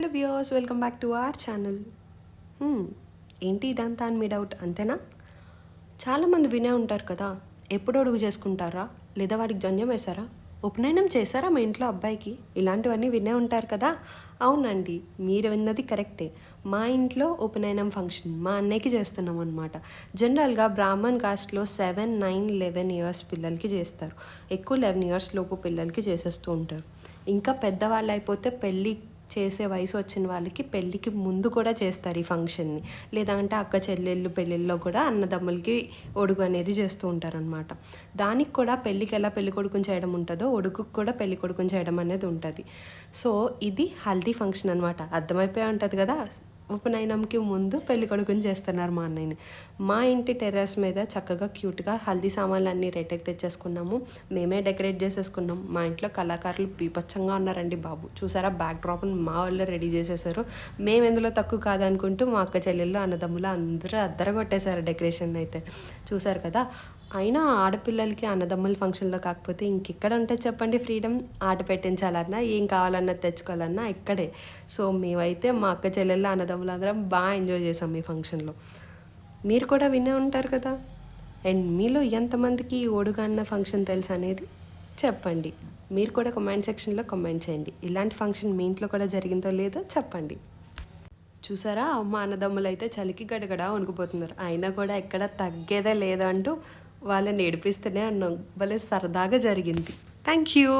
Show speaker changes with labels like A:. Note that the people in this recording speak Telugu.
A: Hello viewers welcome back to our channel ఏంటి ఇదంతా అని మీ డౌట్ అంతేనా? చాలామంది వినే ఉంటారు కదా ఎప్పుడు అడుగు చేసుకుంటారా? లేదా వాడికి జన్యం వేశారా? ఉపనయనం చేశారా మా ఇంట్లో అబ్బాయికి? ఇలాంటివన్నీ వినే ఉంటారు కదా? అవునండి మీరు విన్నది కరెక్టే. మా ఇంట్లో ఉపనయనం ఫంక్షన్ మా అన్నయ్యకి చేస్తున్నాం అనమాట జనరల్గా బ్రాహ్మణ్ కాస్ట్లో సెవెన్ నైన్ లెవెన్ ఇయర్స్ పిల్లలకి చేస్తారు. ఎక్కువ లెవెన్ ఇయర్స్ లోపు పిల్లలకి చేసేస్తూ ఉంటారు. ఇంకా పెద్దవాళ్ళు అయిపోతే పెళ్ళి చేసే వయసు వచ్చిన వాళ్ళకి పెళ్ళికి ముందు కూడా చేస్తారు ఈ ఫంక్షన్ని. లేదంటే అక్క చెల్లెళ్ళు పెళ్ళిళ్ళలో కూడా అన్నదమ్ములకి ఒడుగు అనేది చేస్తూ ఉంటారనమాట దానికి కూడా పెళ్ళికి ఎలా పెళ్ళి కొడుకుని చేయడం ఉంటుందో ఒడుగుకు కూడా పెళ్ళి కొడుకుని చేయడం అనేది ఉంటుంది. సో ఇది హల్దీ ఫంక్షన్ అనమాట అర్థమైపోయి ఉంటుంది కదా? ఉపనయనంకి ముందు పెళ్ళి కొడుకుని చేస్తున్నారు మా అన్నయ్యని. మా ఇంటి టెర్రస్ మీద చక్కగా క్యూట్గా హల్దీ సామాన్లు అన్నీ రేటకి తెచ్చేసుకున్నాము. మేమే డెకరేట్ చేసేసుకున్నాం. మా ఇంట్లో కళాకారులు బీపచ్చంగా ఉన్నారండి బాబు. చూసారా బ్యాక్ డ్రాప్ని మా వాళ్ళు రెడీ చేసేసారు. మేము ఎందులో తక్కువ కాదనుకుంటూ మా అక్క చెల్లెళ్ళు అన్నదమ్ములు అందరూ అద్దర కొట్టేశారు డెకరేషన్ అయితే. చూసారు కదా అయినా ఆడపిల్లలకి అన్నదమ్ముల ఫంక్షన్లో కాకపోతే ఇంకెక్కడ ఉంటే చెప్పండి ఫ్రీడమ్. ఆట పెట్టించాలన్నా ఏం కావాలన్నా తెచ్చుకోవాలన్నా ఇక్కడే. సో మేమైతే మా అక్క చెల్లెళ్ళ అన్నదమ్ములు అందరం బాగా ఎంజాయ్ చేసాం ఈ ఫంక్షన్లో. మీరు కూడా వినే ఉంటారు కదా? అండ్ మీలో ఎంతమందికి ఓడుగాన్న అన్న ఫంక్షన్ తెలుసు అనేది చెప్పండి. మీరు కూడా కమెంట్ సెక్షన్లో కమెంట్ చేయండి. ఇలాంటి ఫంక్షన్ మీ ఇంట్లో కూడా జరిగిందో లేదో చెప్పండి. చూసారా? అమ్మ అన్నదమ్ములు అయితే చలికి గడగడ వణుకుపోతున్నారు. అయినా కూడా ఎక్కడ తగ్గేదే లేదంటూ వాళ్ళని ఏడిపిస్తూనే ఉన్నాం. భలే సరదాగా జరిగింది. Thank you